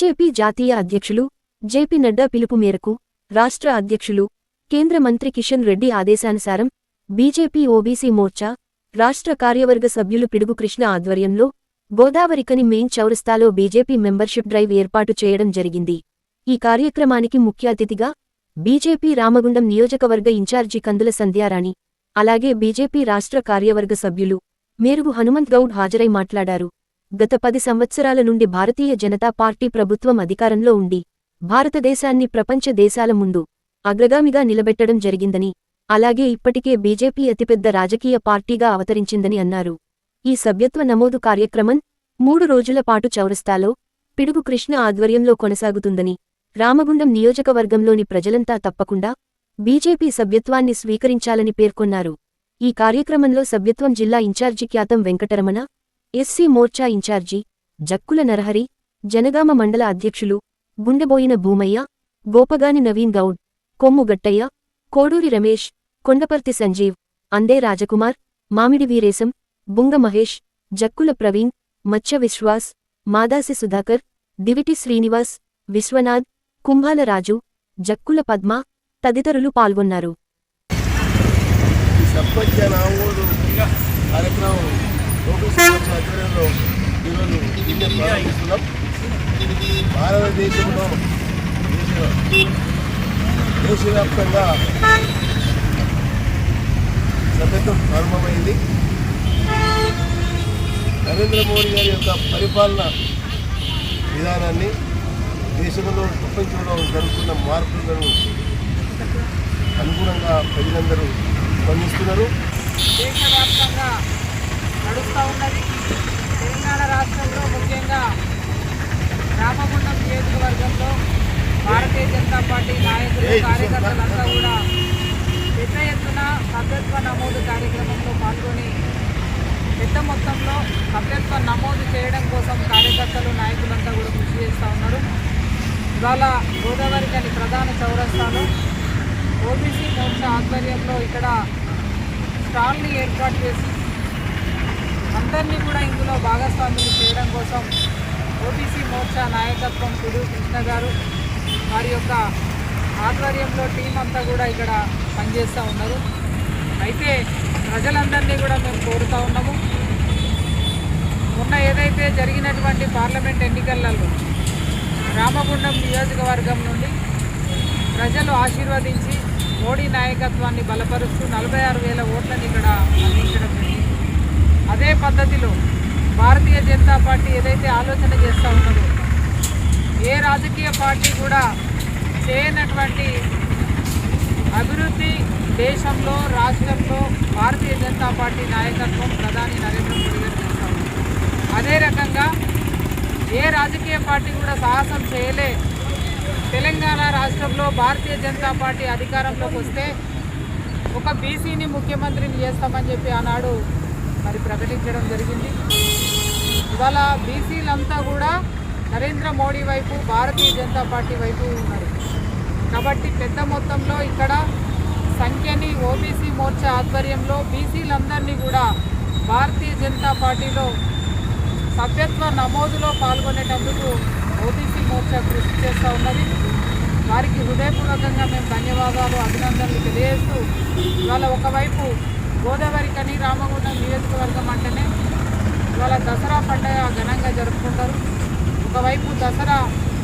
BJP జాతీయ అధ్యక్షులు JP Nadda పిలుపు మేరకు రాష్ట్ర అధ్యక్షులు కేంద్ర మంత్రి కిషన్ రెడ్డి ఆదేశానుసారం బీజేపీ ఓబీసీ మోర్చా రాష్ట్ర కార్యవర్గ సభ్యులు పిడుగు కృష్ణ ఆధ్వర్యంలో గోదావరికని మెయిన్ చౌరస్తాలో బీజేపీ మెంబర్షిప్ డ్రైవ్ ఏర్పాటు చేయడం జరిగింది. ఈ కార్యక్రమానికి ముఖ్య అతిథిగా బీజేపీ రామగుండం నియోజకవర్గ ఇన్ఛార్జి కందుల సంధ్యారాణి అలాగే బీజేపీ రాష్ట్ర కార్యవర్గ సభ్యులు మేరుగు హనుమంత్ గౌడ్ హాజరై మాట్లాడారు. గత పది సంవత్సరాల నుండి భారతీయ జనతా పార్టీ ప్రభుత్వం అధికారంలో ఉండి భారతదేశాన్ని ప్రపంచ దేశాల ముందు అగ్రగామిగా నిలబెట్టడం జరిగిందని అలాగే ఇప్పటికే బీజేపీ అతిపెద్ద రాజకీయ పార్టీగా అవతరించిందని అన్నారు. ఈ సభ్యత్వ నమోదు కార్యక్రమం మూడు రోజుల పాటు చౌరస్తాలో పిడుగు కృష్ణ ఆధ్వర్యంలో కొనసాగుతుందని రామగుండం నియోజకవర్గంలోని ప్రజలంతా తప్పకుండా బీజేపీ సభ్యత్వాన్ని స్వీకరించాలని పేర్కొన్నారు. ఈ కార్యక్రమంలో సభ్యత్వం జిల్లా in charge Khyatham Venkataramana SC morcha in charge Jakkula Narahari Jangaon మండల అధ్యక్షులు గుండెబోయిన భూమయ్య గోపగాని నవీన్ గౌడ్ కొమ్ము గట్టయ్య కోడూరి రమేష్ కొండపర్తి సంజీవ్ అందే రాజకుమార్ మామిడి వీరేశం బుంగ మహేష్ జక్కుల ప్రవీణ్ మత్స్య విశ్వాస్ మాదాసి సుధాకర్ దివిటి శ్రీనివాస్ విశ్వనాథ్ కుంభాల రాజు జక్కుల పద్మ తదితరులు పాల్గొన్నారు. ఈ సర్పంచ ఆధ్వర్యంలో ఈరోజు ప్రారంభిస్తున్నాం. భారతదేశంలో దేశవ్యాప్తంగా సభ్యత్వం ప్రారంభమైంది. నరేంద్ర మోడీ గారి యొక్క పరిపాలన విధానాన్ని దేశంలో ప్రపంచంలో జరుగుతున్న మార్పులను అనుగుణంగా ప్రజలందరూ స్పందిస్తున్నారు. దేశవ్యాప్తంగా నడుస్తూ ఉన్నది. తెలంగాణ రాష్ట్రంలో ముఖ్యంగా రామగుండం నియోజకవర్గంలో భారతీయ జనతా పార్టీ నాయకులు కార్యకర్తలంతా కూడా పెద్ద ఎత్తున సభ్యత్వ నమోదు కార్యక్రమంలో పాల్గొని పెద్ద మొత్తంలో సభ్యత్వ నమోదు చేయడం కోసం కార్యకర్తలు నాయకులంతా కూడా కృషి చేస్తూ ఉన్నారు. ఇవాళ గోదావరి గని ప్రధాన చౌరస్తాలో ఓబీసీ మోర్చా ఆధ్వర్యంలో ఇక్కడ స్టాల్ని ఏర్పాటు చేసి అందరినీ కూడా ఇందులో భాగస్వాములు చేయడం కోసం ఓబీసీ మోర్చా నాయకత్వం కుడు కృష్ణ గారు. వారి యొక్క ఆధ్వర్యంలో టీం అంతా కూడా ఇక్కడ పనిచేస్తూ ఉన్నారు. అయితే ప్రజలందరినీ కూడా మేము కోరుతూ ఉన్నాము. మొన్న ఏదైతే జరిగినటువంటి పార్లమెంట్ ఎన్నికలలో రామగుండం నియోజకవర్గం నుండి ప్రజలు ఆశీర్వదించి మోడీ నాయకత్వాన్ని బలపరుస్తూ నలభై ఆరు వేల ఓట్లను ఇక్కడ అందించడం జరిగింది. అదే పద్ధతిలో భారతీయ జనతా పార్టీ ఏదైతే ఆలోచన చేస్తూ ఉన్నదో ఏ రాజకీయ పార్టీ కూడా చేయనటువంటి అభివృద్ధి దేశంలో రాష్ట్రంలో భారతీయ జనతా పార్టీ నాయకత్వం ప్రధాని నరేంద్ర మోడీ గారు చేస్తూ అదే రకంగా ఏ రాజకీయ పార్టీ కూడా సాహసం చేయలే. తెలంగాణ రాష్ట్రంలో భారతీయ జనతా పార్టీ అధికారంలోకి వస్తే ఒక బీసీని ముఖ్యమంత్రిని చేస్తామని చెప్పి ఆనాడు మరి ప్రకటించడం జరిగింది. ఇవాళ బీసీలంతా కూడా నరేంద్ర మోడీ వైపు భారతీయ జనతా పార్టీ వైపు ఉన్నారు. కాబట్టి పెద్ద మొత్తంలో ఇక్కడ సంఖ్యని ఓబీసీ మోర్చా ఆధ్వర్యంలో బీసీలందరినీ కూడా భారతీయ జనతా పార్టీలో సభ్యత్వ నమోదులో పాల్గొనేటందుకు ఓబీసీ మోర్చా కృషి చేస్తూ ఉన్నది. వారికి హృదయపూర్వకంగా మేము ధన్యవాదాలు అభినందనలు తెలియజేస్తూ ఇవాళ ఒకవైపు గోదావరి కని రామగుండం నియోజకవర్గం అంటేనే ఇవాళ దసరా పండుగ ఘనంగా జరుపుకుంటారు. ఒకవైపు దసరా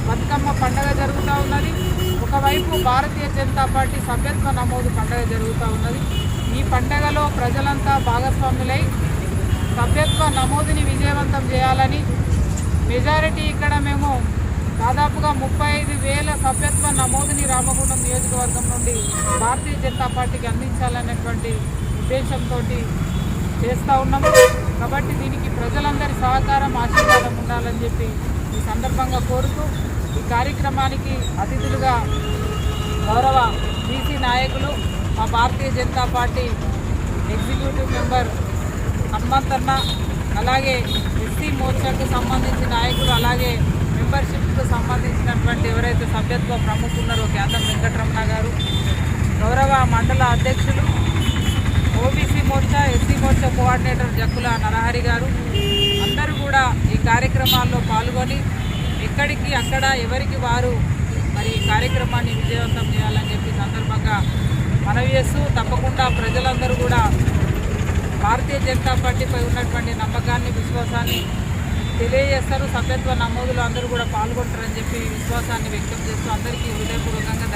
బతుకమ్మ పండుగ జరుగుతూ ఉన్నది. ఒకవైపు భారతీయ జనతా పార్టీ సభ్యత్వ నమోదు పండుగ జరుగుతూ ఉన్నది. ఈ పండుగలో ప్రజలంతా భాగస్వాములై సభ్యత్వ నమోదుని విజయవంతం చేయాలని మెజారిటీ ఇక్కడ మేము దాదాపుగా ముప్పై ఐదు వేల సభ్యత్వ నమోదుని రామగుండం నియోజకవర్గం నుండి భారతీయ జనతా పార్టీకి అందించాలనేటువంటి ఉద్దేశంతో చేస్తూ ఉన్నాము కాబట్టి దీనికి ప్రజలందరి సహకారం ఆశీర్వాదం ఉండాలని చెప్పి ఈ సందర్భంగా కోరుతూ ఈ కార్యక్రమానికి అతిథులుగా గౌరవ బీసీ నాయకులు మా Bharatiya Janata Party executive member Hanumanthanna అలాగే ఎస్సీ మోర్చాకు సంబంధించిన నాయకులు అలాగే మెంబర్షిప్కు సంబంధించినటువంటి ఎవరైతే సభ్యత్వ ప్రముఖులు ఉన్నారో కేంద్రం వెంకటరమణ గారు గౌరవ మండల అధ్యక్షులు OBC morcha SC morcha coordinator Jakkula Narahari గారు అందరూ కూడా ఈ కార్యక్రమాల్లో పాల్గొని ఎక్కడికి అక్కడ ఎవరికి వారు మరి ఈ కార్యక్రమాన్ని విజయవంతం చేయాలని చెప్పి సందర్భంగా మనవి చేస్తూ తప్పకుండా ప్రజలందరూ కూడా భారతీయ జనతా పార్టీపై ఉన్నటువంటి నమ్మకాన్ని విశ్వాసాన్ని తెలియజేస్తారు. సభ్యత్వ నమోదులు అందరూ కూడా పాల్గొంటారని చెప్పి విశ్వాసాన్ని వ్యక్తం చేస్తూ అందరికీ హృదయపూర్వకంగా